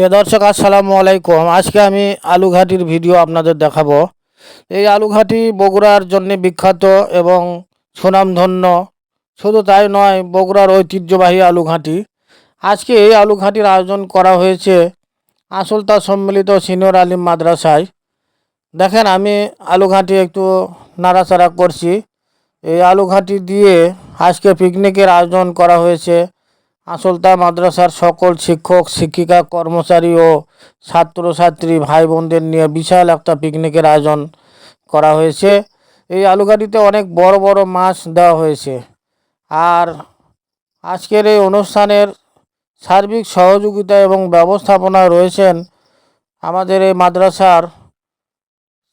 প্রিয় দর্শক, আসসালামু আলাইকুম। আজকে আমি আলুঘাটির ভিডিও আপনাদের দেখাবো। এই আলুঘাটি বগুড়ার জন্য বিখ্যাত এবং সুনামধন্য। শুধু তাই নয়, বগুড়ার ঐতিহ্যবাহী আলুঘাটি। আজকে এই আলুঘাটির আয়োজন করা হয়েছে আসলতা সম্মিলিত সিনিয়র আলিম মাদ্রাসায়। দেখেন, আমি আলুঘাটি একটু নাড়াচাড়া করছি। এই আলুঘাটি দিয়ে আজকে পিকনিকের আয়োজন করা হয়েছে। আসলতা মাদ্রাসার সকল শিক্ষক, শিক্ষিকা, কর্মচারী ও ছাত্রছাত্রী ভাই বোনদের নিয়ে বিশাল একটা পিকনিকের আয়োজন করা হয়েছে। এই আলুঘাটিতে অনেক বড় বড় মাছ দেওয়া হয়েছে। আর আজকের এই অনুষ্ঠানের সার্বিক সহযোগিতা এবং ব্যবস্থাপনা রয়েছেন আমাদের এই মাদ্রাসার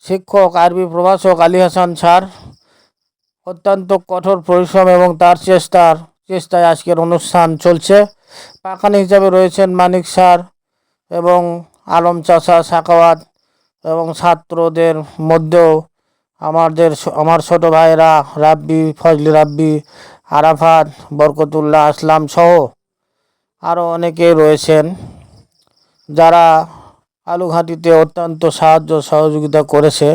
শিক্ষক, আরবি প্রভাষক আলী হাসান স্যার। অত্যন্ত কঠোর পরিশ্রম এবং তার চেষ্টার চেষ্টায় আজকের অনুষ্ঠান চলছে। পাখানি হিসাবে রয়েছেন মানিক স্যার এবং আলম চাষা সাকাওয়াত এবং ছাত্রদের মধ্যেও আমাদের আমার ছোট ভাইয়েরা রাব্বি, ফজলি রাব্বি, আরাফাত, বরকতুল্লাহ আসলাম সহ আরও অনেকে রয়েছেন যারা আলুঘাটিতে অত্যন্ত সাহায্য সহযোগিতা করেছে।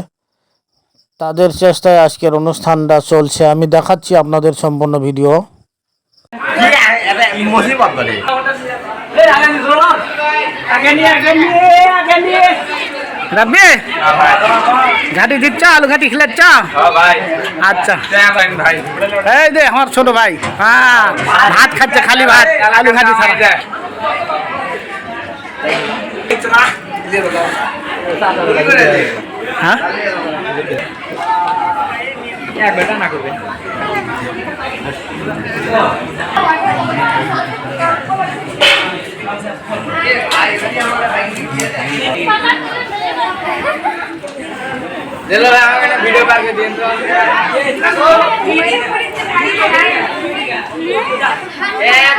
তাদের চেষ্টায় আজকের অনুষ্ঠানটা চলছে। আমি দেখাচ্ছি আপনাদের সম্পূর্ণ ভিডিও। মুসিবত করে রাব্বি ঘাটি দিচ্ছ আলু ঘাটি খেলাচ্ছ? ভাই। আচ্ছা। ভাই। এই দে আমার ছোট ভাই। হ্যাঁ ভাত খাচ্ছে খালি ভাত আলু ঘাটি ছাড়া। হ্যাঁ? ভাই আমাকে একটা ভিডিও পার্কে দিন তো এক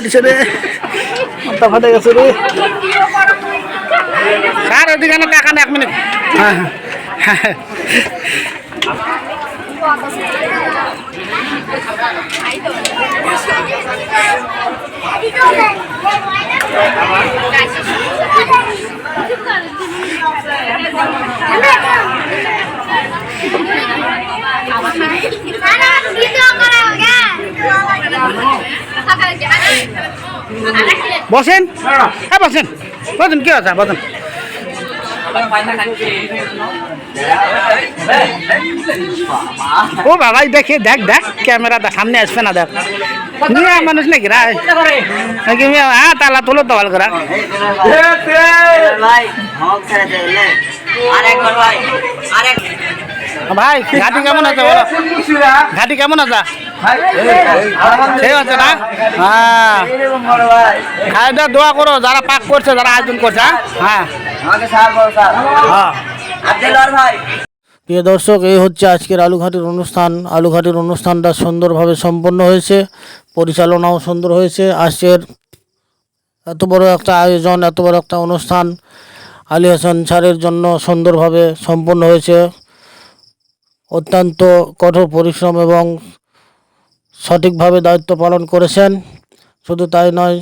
ফাটিছে রে মাথা ফাটে গেছে রে। স্যার ওদিকে না টাকা না এক মিনিট। হ্যাঁ হ্যাঁ। বসেন? হ্যাঁ বসেন। বসেন কি আছে? বসেন। ও বাবাই দেখে দেখ দেখ ক্যামেরাটা সামনে আসবে না দেখ। নিয়ে মানুষ নাকি রায় নাকি মিয়া, হ্যাঁ তালা তোলো তো ভালো করে। ভাই ঘাটি কেমন আছে বলো? ঘাটি কেমন আছে? ঠিক আছে না হ্যাঁ। দোয়া করো যারা পাক করছে যারা আয়োজন করছে হ্যাঁ? হ্যাঁ। হ্যাঁ। প্রিয় দর্শক এই হচ্ছে আজকের আলুঘাটির অনুষ্ঠান। আলুঘাটির অনুষ্ঠানটা সুন্দরভাবে সম্পন্ন হয়েছে পরিচালনাও সুন্দর হয়েছে। আজকের এত বড় একটা আয়োজন এত বড় একটা অনুষ্ঠান আলী হাসান স্যারের জন্য সুন্দরভাবে সম্পন্ন হয়েছে। অত্যন্ত কঠোর পরিশ্রম এবং সঠিকভাবে দায়িত্ব পালন করেছেন। শুধু তাই নয়,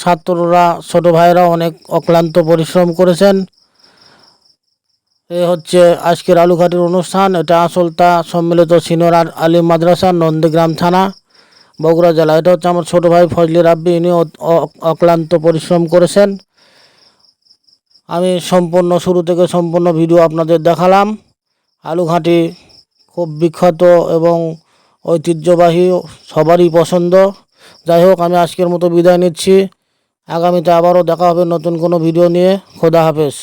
ছাত্ররা, ছোট ভাইরা অনেক অক্লান্ত পরিশ্রম করেছেন। এ হচ্ছে আজকের আলুঘাটির অনুষ্ঠান। এটা আসলতা সম্মিলিত সিনিয়র আলিম মাদ্রাসা, নন্দীগ্রাম থানা, বগুড়া জেলা। এটা হচ্ছে আমার ছোট ভাই ফজলি রাব্বি ইনি অক্লান্ত পরিশ্রম করেছেন। আমি সম্পূর্ণ, শুরু থেকে সম্পূর্ণ ভিডিও আপনাদের দেখালাম। আলুঘাটি খুব বিখ্যাত এবং ঐতিহ্যবাহী, সবারই পছন্দ। যাই হোক, আমি আজকের মতো বিদায় নিচ্ছি। আগামীতে আবারও দেখা হবে নতুন কোনো ভিডিও নিয়ে। খোদা হাফেজ।